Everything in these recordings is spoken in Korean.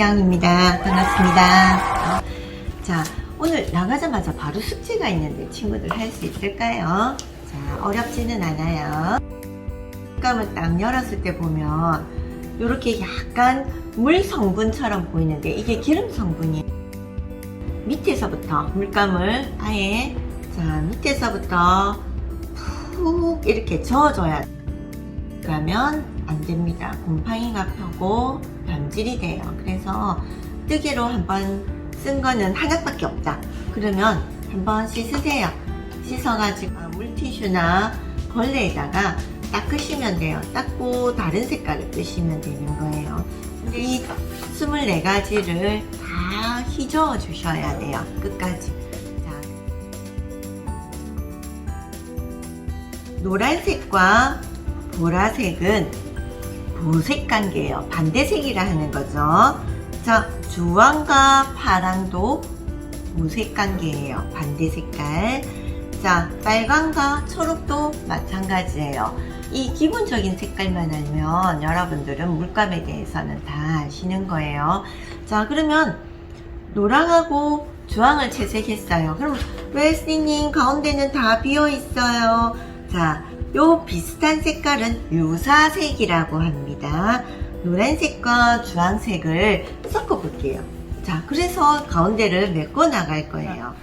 안식양입니다. 반갑습니다. 자, 오늘 나가자마자 바로 숙제가 있는데 친구들 할 수 있을까요? 자, 어렵지는 않아요. 색감을 딱 열었을 때 보면 이렇게 약간 물 성분처럼 보이는데 이게 기름 성분이 밑에서부터 물감을 아예 자 밑에서부터 푹 이렇게 저어줘야 그러면 안 됩니다. 곰팡이가 펴고 변질이 돼요. 그래서 뜨개로 한번 쓴 거는 하나밖에 없다. 그러면 한번 씻으세요. 씻어가지고 물티슈나 걸레에다가 닦으시면 돼요. 닦고 다른 색깔을 뜨시면 되는 거예요. 근데 이 24가지를 다 휘저어 주셔야 돼요. 끝까지. 자, 노란색과 보라색은 보색 관계예요. 반대색이라 하는 거죠. 자, 주황과 파랑도 보색 관계예요. 반대 색깔. 자, 빨강과 초록도 마찬가지예요. 이 기본적인 색깔만 알면 여러분들은 물감에 대해서는 다 아시는 거예요. 자, 그러면 노랑하고 주황을 채색했어요. 그럼 왜 스님 가운데는 다 비어 있어요? 자, 요 비슷한 색깔은 유사색이라고 합니다. 노란색과 주황색을 섞어 볼게요. 자, 그래서 가운데를 메꿔 나갈 거예요.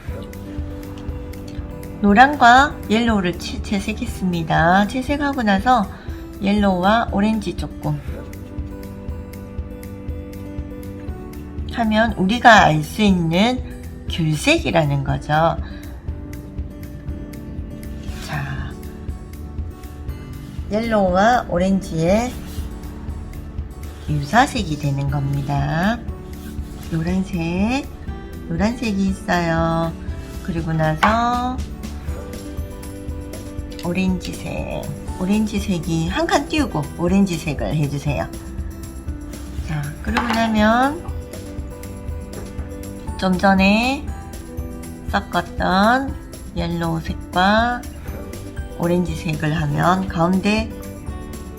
노랑과 옐로우를 채- 채색했습니다. 채색하고 나서 옐로우와 오렌지 조금 하면 우리가 알 수 있는 귤색이라는 거죠. 옐로우와 오렌지의 유사색이 되는 겁니다. 노란색, 노란색이 있어요. 그리고 나서 오렌지색, 오렌지색이 한 칸 띄우고 오렌지색을 해주세요. 자, 그러고 나면 좀 전에 섞었던 옐로우색과 오렌지색을 하면 가운데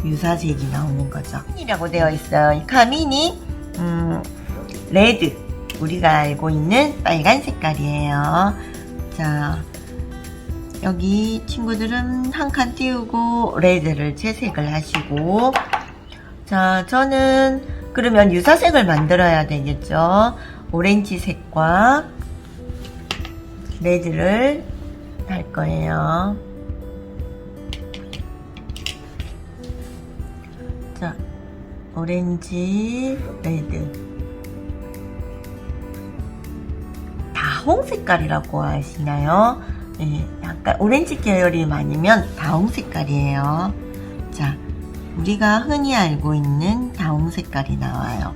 유사색이 나오는 거죠. 이라고 되어 있어요. 이 카민이 음, 레드 우리가 알고 있는 빨간 색깔이에요. 자 여기 친구들은 한 칸 띄우고 레드를 채색을 하시고 자 저는 그러면 유사색을 만들어야 되겠죠. 오렌지색과 레드를 할 거예요. 오렌지, 레드. 다홍 색깔이라고 하시나요? 예, 약간 오렌지 계열이 많으면 다홍 색깔이에요. 자, 우리가 흔히 알고 있는 다홍 색깔이 나와요.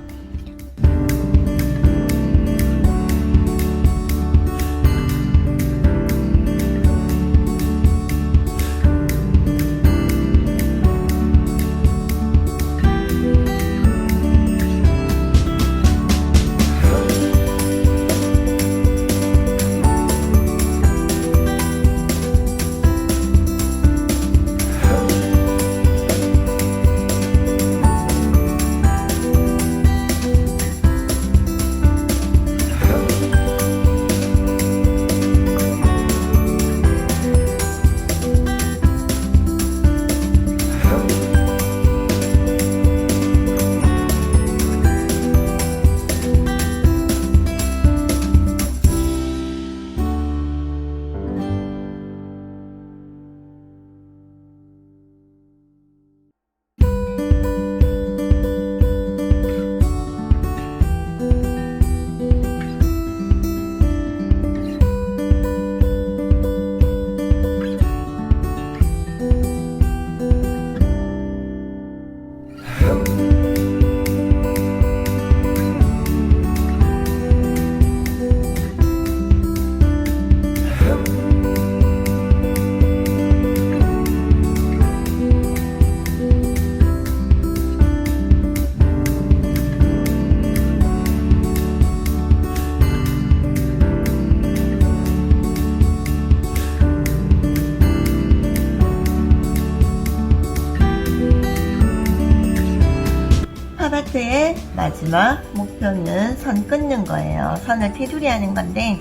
파바트의 마지막 목표 표현은 선 끊는 거예요. 선을 테두리 하는 건데,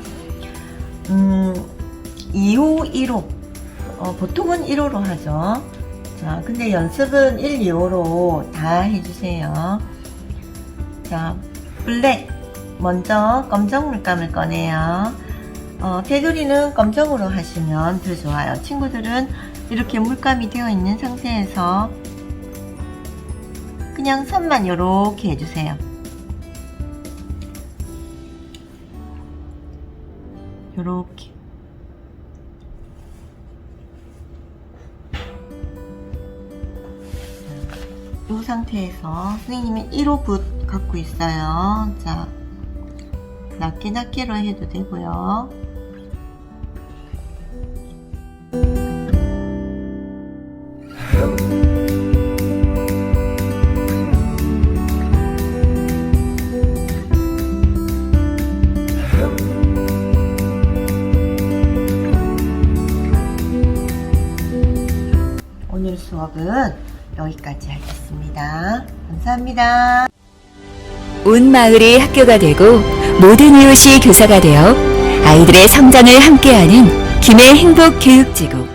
음, 2호, 1호. 어, 보통은 1호로 하죠. 자, 근데 연습은 1, 2호로 다 해주세요. 자, 블랙. 먼저 검정 물감을 꺼내요. 어, 테두리는 검정으로 하시면 더 좋아요. 친구들은 이렇게 물감이 되어 있는 상태에서 그냥 선만 이렇게 해주세요. 요렇게. 이 상태에서 선생님이 1호 붓 갖고 있어요. 자, 낮게 낮게로 해도 되고요. 오늘 수업은 여기까지 하겠습니다. 감사합니다. 온 마을이 학교가 되고 모든 이웃이 교사가 되어 아이들의 성장을 함께하는 김해 행복 교육지구